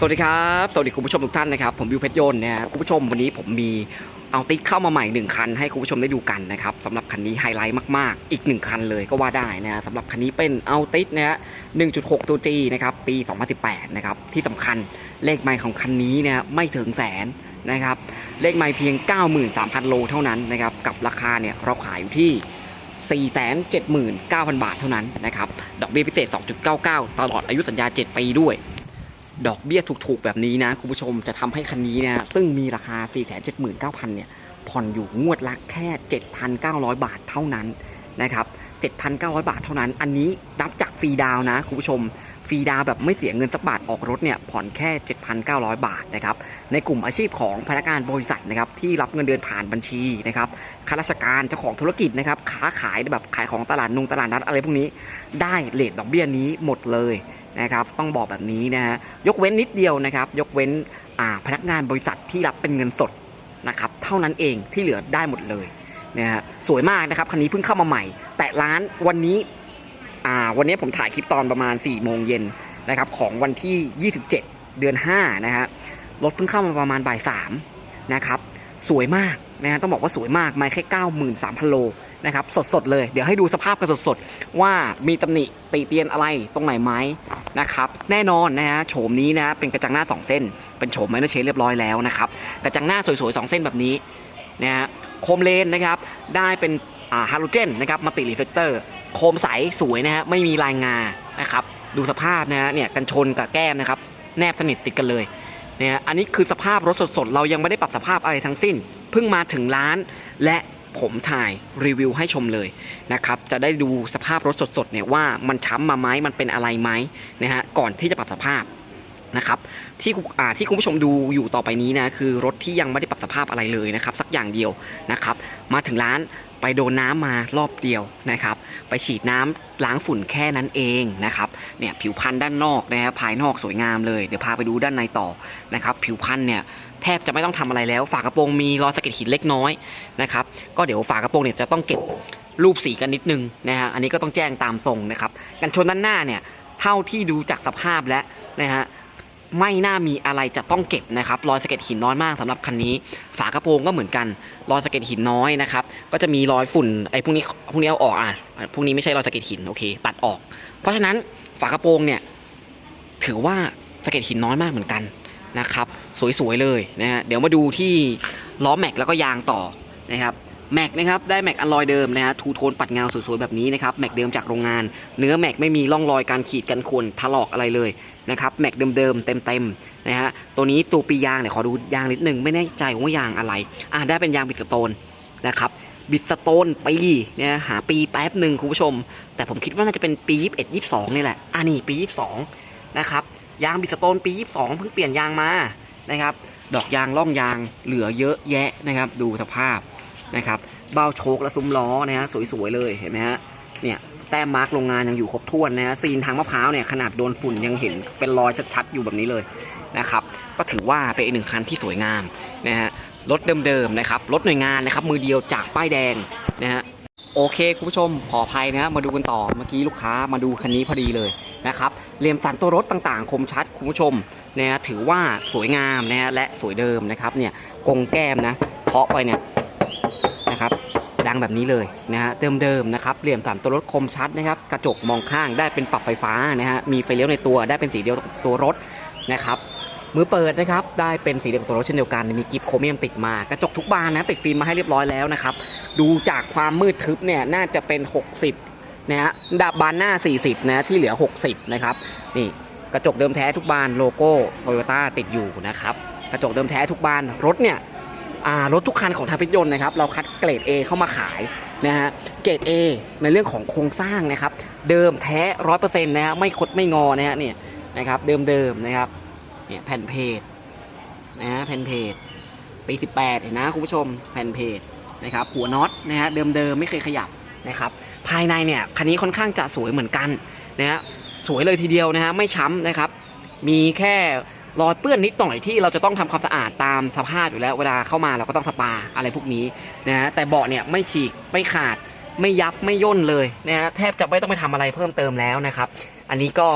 สวัสดีครับ สวัสดีคุณผู้ชมทุกท่านนะครับ ผมบิวเพชรยนต์นะครับคุณผู้ชมวันนี้ผมมีเอาติดเข้ามาใหม่หนึ่งคันให้คุณผู้ชมได้ดูกันนะครับสำหรับคันนี้ไฮไลท์มากๆ อีกหนึ่งคันเลยก็ว่าได้นะสำหรับคันนี้เป็นเอาติดนะฮะ1.6 ตัว G นะครับปี 2018 นะครับที่สำคัญเลขไมล์ของคันนี้เนี่ยไม่ถึงแสนนะครับเลขไมล์เพียง 93,000 โลเท่านั้นนะครับกับราคาเนี่ยเราขายอยู่ที่479,000 บาทเท่านั้นนะครับดอกเบี้ยพิเศษ 2.99 ตลอดอายุสัญญา 7 ปีด้วย ดอกเบี้ยถูกๆ แบบนี้นะ คุณผู้ชมจะทำให้คันนี้นะซึ่งมีราคา 479,000 เนี่ย ผ่อนอยู่งวดละแค่ 7,900 บาทเท่านั้นนะครับ 7,900 บาทเท่านั้น อันนี้นับจากฟรีดาวนะ คุณผู้ชมฟรีดาวแบบไม่เสียเงินสักบาทออกรถเนี่ยผ่อนแค่ 7,900 บาทนะครับในกลุ่มอาชีพของพนักงานบริษัทนะครับที่รับเงินเดือนผ่านบัญชีนะครับข้าราชการเจ้าของธุรกิจนะครับค้าขายแบบขายของตลาดนงตลาดนัดอะไรพวกนี้ ได้เลทดอกเบี้ยนี้หมดเลย นะครับต้องบอกแบบนี้นะฮะยกเว้นนิดเดียวนะครับ ยกเว้นพนักงานบริษัทที่รับเป็นเงินสดนะครับเท่านั้นเองที่เหลือได้หมดเลยนะฮะสวยมากนะครับคันนี้เพิ่งเข้ามาใหม่ แต่ร้านวันนี้วันนี้ผมถ่ายคลิปตอนประมาณ4ี่โมงเย็นนะครับของวันที่ 27 เดือน5นะฮะรถเพิ่งเข้ามาประมาณบ่ายสามนะครับสวยมากนะฮะต้องบอกว่าสวยมากไม่แค่ 93,000โล นะครับสดๆเลย เดี๋ยวให้ดูสภาพกันสดๆ ว่ามีตำหนิติเตียนอะไรตรงไหนไหมนะครับแน่นอนนะฮะโฉมนี้นะเป็นกระจังหน้า 2 เส้น เป็นโฉมไมเนอร์เชนเรียบร้อยแล้วนะครับกระจังหน้าสวยๆ 2 เส้นแบบนี้นะฮะโคมเลนนะครับได้เป็นฮาโลเจนนะครับมาติรีเฟกเตอร์โคมใสสวยนะฮะไม่มีลายงานะครับดูสภาพนะฮะเนี่ยกันชนกับแก้มนะครับแนบสนิทติดกันเลยเนี่ยฮะอันนี้คือสภาพรถสดๆ เรายังไม่ได้ปรับสภาพอะไรทั้งสิ้น เพิ่งมาถึงร้านและ ผมถ่ายรีวิวให้ชมเลยนะครับจะได้ดูสภาพรถสดๆเนี่ยว่ามันช้ำมาไหมมันเป็นอะไรไหมนะฮะก่อนที่จะปรับสภาพนะครับที่คุณอ่าที่คุณผู้ชมดูอยู่ต่อไปนี้นะคือรถที่ยังไม่ได้ปรับสภาพอะไรเลยนะครับสักอย่างเดียวนะครับมาถึงร้านไปโดนน้ำมารอบเดียวนะครับไปฉีดน้ำล้างฝุ่นแค่นั้นเองนะครับเนี่ยผิวพรรณด้านนอกนะฮะภายนอกสวยงามเลยเดี๋ยวพาไปดูด้านในต่อนะครับผิวพรรณเนี่ย แทบจะไม่ต้องทำอะไรแล้ว ฝากระโปรงมีรอยสะเก็ดหินเล็กน้อยนะครับก็เดี๋ยวฝากระโปรงเนี่ยจะต้องเก็บรูปสีกันนิดนึงนะฮะอันนี้ก็ต้องแจ้งตามตรงนะครับกันชนด้านหน้าเนี่ยเท่าที่ดูจากสภาพแล้วนะฮะไม่น่ามีอะไรจะต้องเก็บนะครับรอยสะเก็ดหินน้อยมากสำหรับคันนี้ ฝากระโปรงก็เหมือนกันรอยสะเก็ดหินน้อยนะครับก็จะมีรอยฝุ่นไอ้พวกนี้พวกนี้เอาออกอะพวกนี้ไม่ใช่รอยสะเก็ดหินโอเค ตัดออก เพราะฉะนั้นฝากระโปรงเนี่ยถือว่าสะเก็ดหินน้อยมากเหมือนกัน นะครับสวยๆเลยนะฮะเดี๋ยวมาดูที่ล้อแม็กแล้วก็ยางต่อนะครับแม็กนะครับได้แม็กอลลอยเดิมนะฮะทูโทนปัดเงาสวยๆแบบนี้นะครับแม็กเดิมจากโรงงาน เนื้อแม็กไม่มีร่องรอยการขีดกันข่วนถลอกอะไรเลยนะครับแม็กเดิมๆเต็มๆนะฮะตัวนี้ตัวปียางเนี่ยขอดูยางนิดนึงไม่แน่ใจว่ายางอะไรอ่าได้เป็นยางบิดสโตนนะครับบิดสโตนปีเนี่ยหาปีแป๊บหนึ่งคุณผู้ชม แต่ผมคิดว่าน่าจะเป็นปี 21 22นี่แหละอ่านี่ปี 22นะครับ ยางบิสโตนปี 22 เพิ่งเปลี่ยนยางมานะครับ ดอกยางร่องยางเหลือเยอะแยะนะครับ ดูสภาพนะครับ เบ้าโชคและซุ้มล้อนะฮะสวยๆเลยเห็นไหมฮะเนี่ยแต้มมาร์กโรงงานยังอยู่ครบถ้วนนะฮะซีนทางมะพร้าวเนี่ยขนาดโดนฝุ่นยังเห็นเป็นรอยชัดๆอยู่แบบนี้เลยนะครับ ก็ถือว่าเป็นอีกหนึ่งคันที่สวยงามนะฮะรถเดิมๆนะครับรถหน่วยงานนะครับมือเดียวจากป้ายแดงนะฮะ โอเคคุณผู้ชมขออภัยนะครับมาดูกันต่อเมื่อกี้ลูกค้ามาดูคันนี้พอดีเลยนะครับเหลี่ยมสันตัวรถต่างๆ คมชัดคุณผู้ชมนะฮะถือว่าสวยงามนะและสวยเดิมนะครับเนี่ยกรงแก้มนะเคาะไปเนี่ยนะครับดังแบบนี้เลยนะฮะเดิมๆนะครับเหลี่ยมสันตัวรถคมชัดนะครับกระจกมองข้างได้เป็นปรับไฟฟ้านะฮะมีไฟเลี้ยวในตัวได้เป็นสีเดียวกับตัวรถนะครับมือเปิดนะครับได้เป็นสีเดียวกับตัวรถเช่นเดียวกันมีกิฟโครเมียมติดมากระจกทุกบานนะติดฟิล์มมาให้เรียบร้อยแล้วนะครับ ดูจากความมืดทึบเนี่ยน่าจะเป็น 60นะฮะดับบานหน้า 40นะที่เหลือ 60 นะครับ นี่กระจกเดิมแท้ทุกบานโลโก้โตโยต้าติดอยู่นะครับ กระจกเดิมแท้ทุกบานรถเนี่ยรถทุกคันของทางพิทยนต์นะครับ เราคัดเกรด A เข้ามาขายนะฮะเกรด A ในเรื่องของโครงสร้างนะครับ เดิมแท้ร้อยเปอร์เซ็นต์นะฮะไม่คดไม่งอนะฮะเนี่ยนะครับเดิมๆนะครับเนี่ยแผ่นเพจนะฮะแผ่นเพจปี18เห็นนะคุณผู้ชมแผ่นเพจ นะครับหัวน็อตนะฮะเดิมๆไม่เคยขยับนะครับภายในเนี่ยคันนี้ค่อนข้างจะสวยเหมือนกันนะฮะสวยเลยทีเดียวนะฮะไม่ช้ำนะครับ มีแค่รอยเปื้อนนิดหน่อยที่เราจะต้องทำความสะอาดตามสภาพอยู่แล้ว เวลาเข้ามาเราก็ต้องสปาอะไรพวกนี้นะฮะแต่เบาะเนี่ยไม่ฉีกไม่ขาดไม่ยับไม่ย่นเลยนะฮะแทบจะไม่ต้องไปทำอะไรเพิ่มเติมแล้วนะครับ อันนี้ก็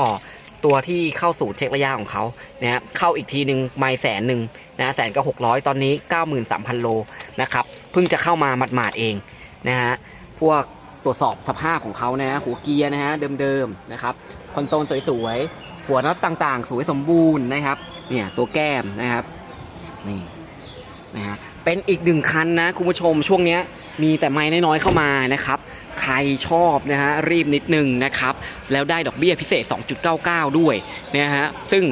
ตัวที่เข้าสู่เช็คระยะของเขานะฮะเข้าอีกทีหนึ่งไม่แสนหนึ่งนะแสนก็หกร้อยตอนนี้เก้าหมื่นสามพันโลนะครับ เพิ่งจะเข้ามาหมาดๆเองนะฮะพวกตรวจสอบสภาพของเขานะฮะหัวเกียร์นะฮะเดิมๆนะครับคอนโซลสวยๆหัวน็อตต่างๆ สวยสมบูรณ์นะครับเนี่ยตัวแก้มนะครับนี่นะฮะเป็นอีกหนึ่งคันนะคุณผู้ชมช่วงเนี้ยมีแต่ไม้น้อยๆเข้ามานะครับใครชอบนะฮะรีบนิดนึงนะครับแล้วได้ดอกเบี้ยพิเศษ 2.99 ด้วยนะฮะซึ่ง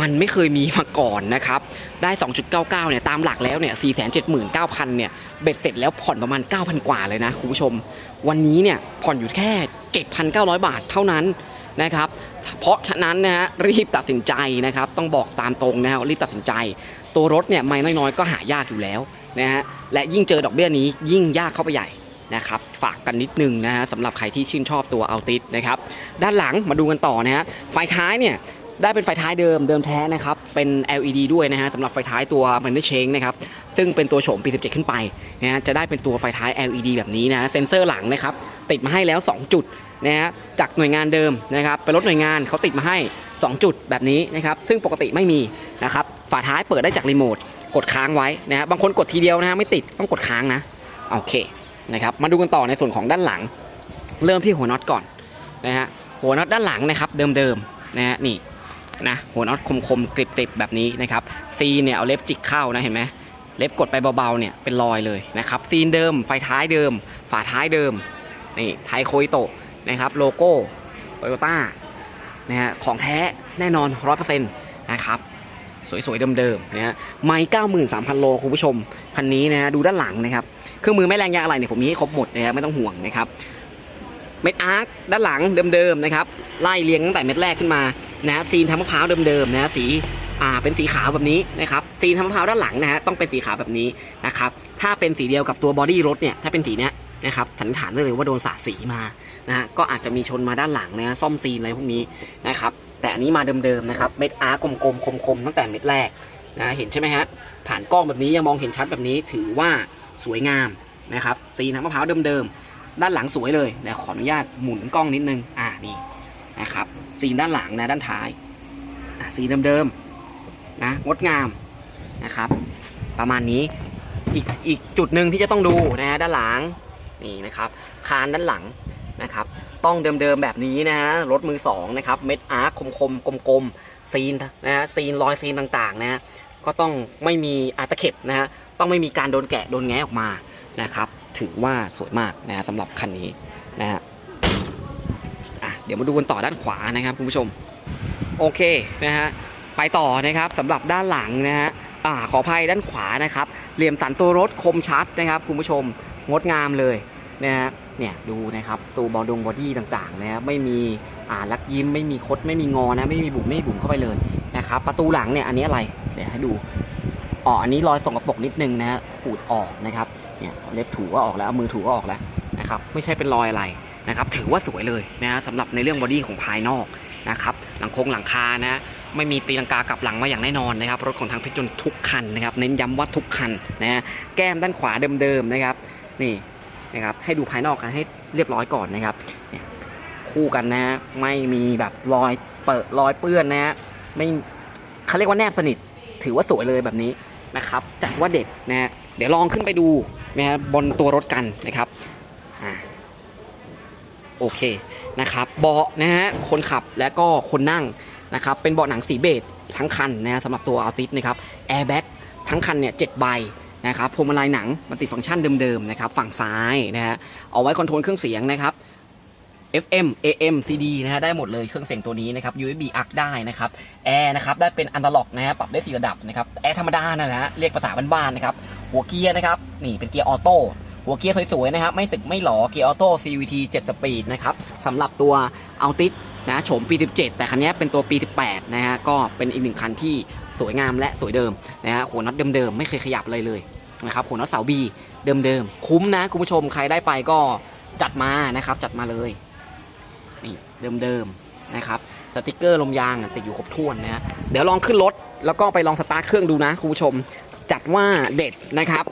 มันไม่เคยมีมาก่อนนะครับ ได้ 2.99 เนี่ย ตามหลักแล้วเนี่ย 479,000 เนี่ย เบ็ดเสร็จแล้วผ่อนประมาณ 9,000 กว่าเลยนะ คุณผู้ชม วันนี้เนี่ย ผ่อนอยู่แค่ 7,900 บาทเท่านั้นนะครับ เพราะฉะนั้นนะฮะ รีบตัดสินใจนะครับ ต้องบอกตามตรงนะฮะ รีบตัดสินใจ ตัวรถเนี่ย ไม่น้อยๆ ก็หายากอยู่แล้วนะฮะ และยิ่งเจอดอกเบี้ยนี้ ยิ่งยากเข้าไปใหญ่นะครับฝากกันนิดนึงนะฮะสำหรับใครที่ชื่นชอบตัวเอัลติสนะครับด้านหลังมาดูกันต่อนะฮะไฟท้ายเนี่ย ได้เป็นไฟท้ายเดิมเดิมแท้นะครับ เป็น LED ด้วยนะฮะสำหรับไฟท้ายตัวมันไม่เชงนะครับ ซึ่งเป็นตัวโฉมปี 17 ขึ้นไปนะฮะจะได้เป็นตัวไฟท้าย LED แบบนี้นะฮะเซ็นเซอร์หลังนะครับ ติดมาให้แล้ว 2 จุดนะฮะจากหน่วยงานเดิมนะครับเป็นรถหน่วยงานเขาติดมาให้ 2 จุดแบบนี้นะครับ ซึ่งปกติไม่มีนะครับฝาท้ายเปิดได้จากรีโมทกดค้างไว้นะฮะบางคนกดทีเดียวนะฮะไม่ติดต้องกดค้างนะโอเคนะครับมาดูกันต่อในส่วนของด้านหลัง เริ่มที่หัวน็อตก่อนนะฮะหัวน็อตด้านหลังนะครับเดิมๆนะฮะนี่ นะหัวน็อตคมๆกริบๆแบบนี้นะครับซีเนี่ยเอาเล็บจิกเข้านะเห็นไหมเล็บกดไปเบาๆเนี่ยเป็นรอยเลยนะครับซีนเดิมไฟท้ายเดิม ฝาท้ายเดิมนี่ไทยโคยโตะนะครับโลโก้โตโยต้านะฮะของแท้แน่นอน 100%นะครับสวยๆเดิมๆนะฮะไม้93,000 โลคุณผู้ชมคันนี้นะฮะดูด้านหลังนะครับเครื่องมือไม่แรงยางอะไรเนี่ยผมมีให้ครบหมดนะครับไม่ต้องห่วงนะครับเม็ดอาร์คด้านหลังเดิมๆนะครับไล่เรียงตั้งแต่เม็ดแรกขึ้นมา นะซีนทำมะพร้าวเดิมๆนะสีอ่าเป็นสีขาวแบบนี้นะครับซีนทำมะพร้าวด้านหลังนะฮะต้องเป็นสีขาวแบบนี้นะครับถ้าเป็นสีเดียวกับตัวบอดี้รถเนี่ยถ้าเป็นสีเนี้ยนะครับสันนิษฐานได้เลยว่าโดนสาดสีมานะฮะก็อาจจะมีชนมาด้านหลังนะฮะซ่อมซีนอะไรพวกนี้นะครับแต่อันนี้มาเดิมๆนะครับเม็ดอาร์กลมๆคมๆตั้งแต่เม็ดแรกนะเห็นใช่ไหมฮะผ่านกล้องแบบนี้ยังมองเห็นชัดแบบนี้ถือว่าสวยงามนะครับสีน้ำมะพร้าวเดิมๆด้านหลังสวยเลยแต่ขออนุญาตหมุนกล้องนิดนึงอ่านี่นะครับ สีด้านหลังนะด้านท้ายสีเดิมๆนะงดงามนะครับ ประมาณนี้อีกอีกจุดหนึ่งที่จะต้องดูนะฮะด้านหลังนี่นะครับคานด้านหลังนะครับ ต้องเดิมๆแบบนี้นะฮะรถมือสองนะครับเม็ดอาร์คคมๆกลมๆซีนนะฮะซีนรอยซีนต่างๆนะฮะก็ต้องไม่มีอาตะเข็บนะฮะต้องไม่มีการโดนแกะโดนแงะออกมานะครับ ถือว่าสวยมากนะสำหรับคันนี้นะฮะ ดี๋ยวมาดูกันต่อด้านขวานะครับคุณผู้ชม โอเคนะฮะไปต่อนะครับสำหรับด้านหลังนะฮะอ่าขออภัยด้านขวานะครับ เหลี่ยมสันตัวรถคมชัดนะครับคุณผู้ชมงดงามเลยนะฮะเนี่ยดูนะครับตัวบอดงบอดี้ต่างๆนะฮะไม่มีอ่าลักยิ้มไม่มีคดไม่มีงอนะไม่มีบุ๋มไม่มีบุ๋มเข้าไปเลยนะครับประตูหลังเนี่ยอันนี้อะไรเดี๋ยวให้ดูอ๋ออันนี้รอยส่งกระปกนิดนึงนะฮะขูดออกนะครับเนี่ยเล็บถูก็ออกแล้วเอามือถูก็ออกแล้วนะครับไม่ใช่เป็นรอยอะไร นะครับถือว่าสวยเลยนะสำหรับในเรื่องบอดี้ของภายนอกนะครับหลังโครงหลังคานะไม่มีตีลังกากลับหลังมาอย่างแน่นอนนะครับรถของทางเพชรยนทุกคันนะครับเน้นย้ำว่าทุกคันนะฮะแก้มด้านขวาเดิมๆนะครับนี่นะครับให้ดูภายนอกกันให้เรียบร้อยก่อนนะครับคู่กันนะฮะไม่มีแบบรอยเปิดรอยเปื้อนนะฮะไม่เขาเรียกว่าแนบสนิท ถือว่าสวยเลยแบบนี้นะครับจัดว่าเด็ดนะฮะเดี๋ยวลองขึ้นไปดูนะฮะบนตัวรถกันนะครับ โอเคนะครับเบาะนะฮะคนขับและก็คนนั่งนะครับเป็นเบาะหนังสีเบจทั้งคันนะฮะสำหรับตัวอัลติสนะครับแอร์แบ็กทั้งคันเนี่ยเจ็ดใบนะครับพวงมาลัยหนังมันติดฟังก์ชันเดิมๆนะครับฝั่งซ้ายนะฮะเอาไว้คอนโทรลเครื่องเสียงนะครับ FM AM CD นะฮะได้หมดเลยเครื่องเสียงตัวนี้นะครับ USB ARC ได้นะครับแอร์นะครับได้เป็นอัน a l ล็อกนะฮะปรับได้สี่ระดับนะครับแอร์ธรรมดานะฮะเรียกภาษาบ้านๆนะครับหัวเกียร์นะครับนี่เป็นเกียร์ออโต้ หัวเกียร์สวยๆนะครับ ไม่สึกไม่หลอเกียร์ออโต้ CVT 7 สปีดนะครับสำหรับตัวอัลติสนะโฉมปี 17 แต่คันนี้เป็นตัวปี 18 นะฮะก็เป็นอีกหนึ่งคันที่สวยงามและสวยเดิมนะฮะหัวน็อตเดิมๆไม่เคยขยับอะไรเลยนะครับหัวน็อตเสาบีเดิมๆคุ้มนะคุณผู้ชมใครได้ไปก็จัดมานะครับจัดมาเลยนี่เดิมๆนะครับสติกเกอร์ลมยางติดอยู่ครบถ้วนนะฮะเดี๋ยวลองขึ้นรถแล้วก็ไปลองสตาร์ทเครื่องดูนะคุณผู้ชมจัดว่าเด็ดนะครับ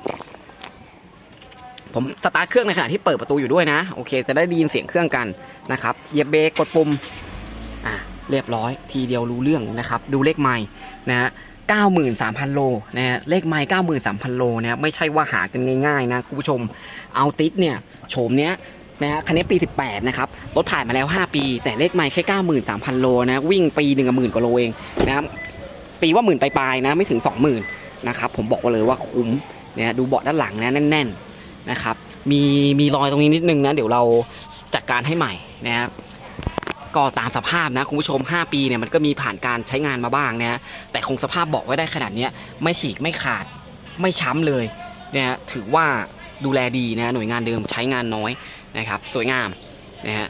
ผมสตาร์ทเครื่องในขณะที่เปิดประตูอยู่ด้วยนะ โอเค จะได้ด้ยินเสียงเครื่องกันนะครับเหยียบเบรกกดปุ่มอะเรียบร้อย ทีเดียวรู้เรื่องนะครับ ดูเลขไม้นะฮะ93,000 โลนะฮะเลขไม้93,000 โลนะไม่ใช่ว่าหากันง่ายๆนะคุณผู้ชมเอาติดเนี่ยโฉมเนี้ยนะฮะคันนี้ปี 18 นะครับ รถผ่านมาแล้ว 5 ปี แต่เลขไม้แค่ 93,000 โลนะวิ่งปีหนึ่งกับหมื่นกว่าโลเองนะครับปีว่าหมื่นปลายๆนะไม่ถึง 20,000 นะครับ ผมบอกเลยว่าคุ้มนะดูเบาะด้านหลังนะแน่นๆ นะครับ มีมีรอยตรงนี้นิดนึงนะ เดี๋ยวเราจัดการให้ใหม่นะครับก็ตามสภาพนะคุณผู้ชม 5 ปีเนี่ยมันก็มีผ่านการใช้งานมาบ้างนะแต่คงสภาพบอกไว้ได้ขนาดนี้ไม่ฉีกไม่ขาดไม่ช้ำเลยเนี่ยถือว่าดูแลดีนะหน่วยงานเดิมใช้งานน้อยนะครับ สวยงามนะฮะ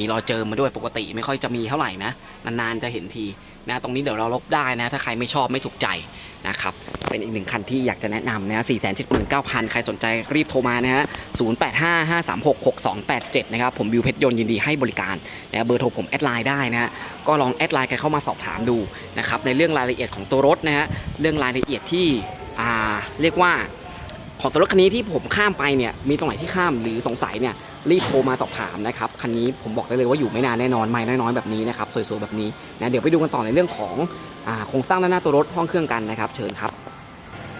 มีรอยเจิมมาด้วยปกติไม่ค่อยจะมีเท่าไหร่นะนานๆจะเห็นทีนะตรงนี้เดี๋ยวเราลบได้นะ ถ้าใครไม่ชอบไม่ถูกใจนะครับเป็นอีกหนึ่งคันที่อยากจะแนะนำนะ4 7 9 0 0 0 ใครสนใจรีบโทรมานะฮะ 0855366287 นะครับ ผมบิวเพชรยนต์ยินดีให้บริการนะเบอร์โทรผมแอดไลน์ได้นะฮะ ก็ลองแอดไลน์กันเข้ามาสอบถามดูนะครับ ในเรื่องรายละเอียดของตัวรถนะฮะ เรื่องรายละเอียดที่อ่าเรียกว่า ของตัวรถคันนี้ที่ผมข้ามไปเนี่ยมีตรงไหนที่ข้ามหรือสงสัยเนี่ยรีบโทรมาสอบถามนะครับคันนี้ผมบอกได้เลยว่าอยู่ไม่นานแน่นอนไม่น้อยๆแบบนี้นะครับสวยๆแบบนี้นะเดี๋ยวไปดูกันต่อในเรื่องของโครงสร้างด้านหน้าตัวรถห้องเครื่องกันนะครับ เชิญครับ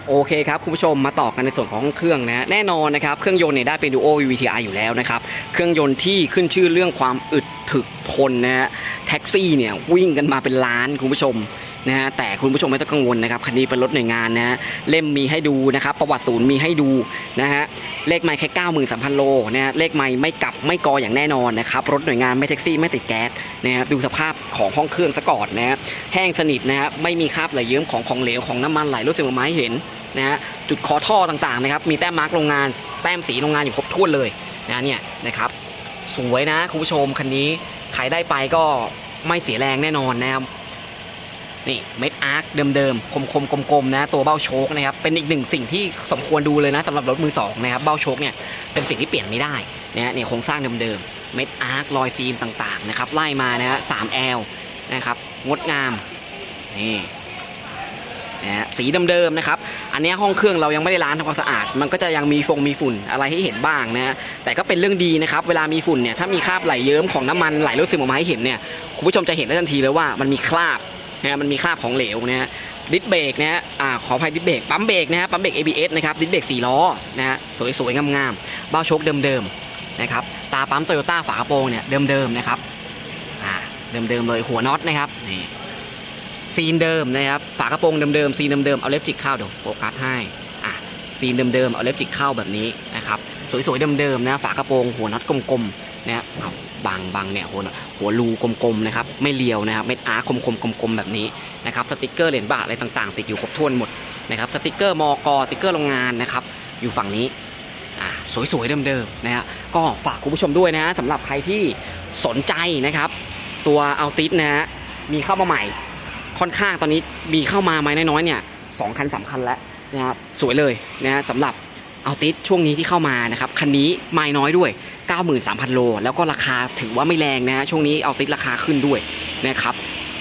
โอเคครับคุณผู้ชมมาต่อกันในส่วนของเครื่องนะแน่นอนนะครับเครื่องยนต์เนี่ยได้เป็น Duo VVTi อยู่แล้วนะครับเครื่องยนต์ที่ขึ้นชื่อเรื่องความอึดถึกทนนะฮะแท็กซี่เนี่ยวิ่งกันมาเป็นล้านคุณผู้ชม นะฮะแต่คุณผู้ชมไม่ต้องกังวลนะครับคันนี้เป็นรถหน่วยงานนะฮะเล่มมีให้ดูนะครับ ประวัติศูนย์มีให้ดูนะฮะเลขไมล์แค่93,000 โลนะฮะเลขไมล์ไม่กลับไม่กออย่างแน่นอนนะครับรถหน่วยงานไม่แท็กซี่ไม่ติดแก๊สนะฮะดูสภาพของห้องเครื่องซะก่อนนะฮะแห้งสนิทนะฮะไม่มีคราบไหลเยิ้มของของเหลวของน้ำมันไหลรู้สึกมาให้เห็นนะฮะจุดคอท่อต่างๆนะครับมีแต้มมาร์กโรงงาน แต้มสีโรงงานอยู่ครบถ้วนเลยนะเนี่ยนะครับสวยนะคุณผู้ชมคันนี้ใครได้ไปก็ไม่เสียแรงแน่นอนนะครับ นี่เม็ดอาร์คเดิมๆคมๆกลมๆนะตัวเบ้าโชคนะครับเป็นอีกหนึ่งสิ่งที่สมควรดูเลยนะสำหรับรถมือสองนะครับเบ้าโชคเนี่ยเป็นสิ่งที่เปลี่ยนไม่ได้นะฮะเนี่ยโครงสร้างเดิมๆเม็ดอาร์ครอยฟิล์มต่างๆนะครับไล่มานะฮะสามแอลนะครับงดงามนี่นะฮะสีเดิมๆนะครับ อันนี้ห้องเครื่องเรายังไม่ได้ล้างทำความสะอาด มันก็จะยังมีฟงมีฝุ่นอะไรให้เห็นบ้างนะฮะแต่ก็เป็นเรื่องดีนะครับ เวลามีฝุ่นเนี่ย ถ้ามีคราบไหลเยิ้มของน้ำมันไหลรถซึมออกมาให้เห็นเนี่ย คุณผู้ชมจะเห็นได้ทันทีเลยว่ามันมีคราบ นะมันมีคราบของเหลวนะฮะดิสเบรกนะฮะอ่าขออภัยดิสเบรกปั๊มเบรกนะฮะปั๊มเบรก ABS นะครับดิสเบรกสี่ล้อนะฮะสวยๆงามๆเบ้าโชคเดิมๆนะครับตาปั๊มโตโยต้าฝากระโปรงเนี่ยเดิมๆนะครับอ่าเดิมๆเลยหัวน็อตนะครับนี่ซีนเดิมนะครับฝากระโปรงเดิมๆซีนเดิมๆเอาเล็บจิกเข้าเดี๋ยวโฟกัสให้อะซีนเดิมๆเอาเล็บจิกเข้าแบบนี้นะครับสวยๆเดิมๆนะฝากระโปรงหัวน็อตกลมๆ นะเอาบางบางเนี่ยหัวน็อตหัวรูกลมๆนะครับไม่เลียวนะครับเม็ดอาร์คมๆกลมๆแบบนี้นะครับสติกเกอร์เหรียญบาทอะไรต่างๆ ติดอยู่ครบถ้วนหมดนะครับสติกเกอร์มอกสติกเกอร์โรงงานนะครับอยู่ฝั่งนี้สวยๆเดิมๆนะฮะก็ฝากคุณผู้ชมด้วยนะฮะสำหรับใครที่สนใจนะครับ ตัวเอาติสนะฮะมีเข้ามาใหม่ ค่อนข้างตอนนี้มีเข้ามาไหมน้อยๆเนี่ยสองคันสามคันแล้วนะครับสวยเลยนะฮะสำหรับ เอาติสช่วงนี้ที่เข้ามานะครับคันนี้ไม่น้อยด้วย 93,000 โล แล้วก็ราคาถือว่าไม่แรงนะฮะช่วงนี้เอาติสราคาขึ้นด้วยนะครับ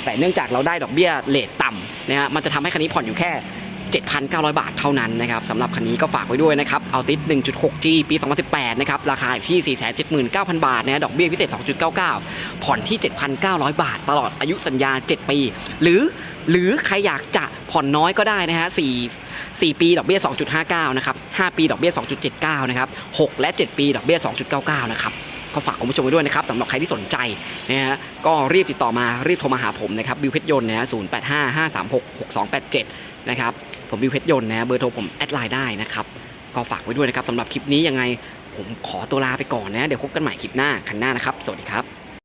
แต่เนื่องจากเราได้ดอกเบี้ยเลทต่ำนะฮะมันจะทำให้คันนี้ผ่อนอยู่แค่ 7,900 บาทเท่านั้นนะครับสำหรับคันนี้ก็ฝากไว้ด้วยนะครับเอาติส 1.6G ปี 2018 นะครับราคาอยู่ที่ 479,000 บาทนะฮะดอกเบี้ยพิเศษ 2.99 ผ่อนที่ 7,900 บาท ตลอดอายุสัญญา 7 ปี หรือหรือใครอยากจะผ่อนน้อยก็ได้นะฮะ4 4 ปีดอกเบี้ย 2.59 นะครับ 5 ปีดอกเบี้ย 2.79 นะครับ 6 และ 7 ปีดอกเบี้ย 2.99 นะครับก็ฝากคุณผู้ชมไว้ด้วยนะครับสำหรับใครที่สนใจนะฮะก็รีบติดต่อมารีบโทรมาหาผมนะครับบิวเพชรยนต์นะฮะ0855366287นะครับผมบิวเพชรยนต์นะฮะเบอร์โทรผมแอดไลน์ได้นะครับก็ฝากไว้ด้วยนะครับสำหรับคลิปนี้ยังไงผมขอตัวลาไปก่อนนะ เดี๋ยวพบกันใหม่คลิปหน้าคันหน้านะครับ สวัสดีครับ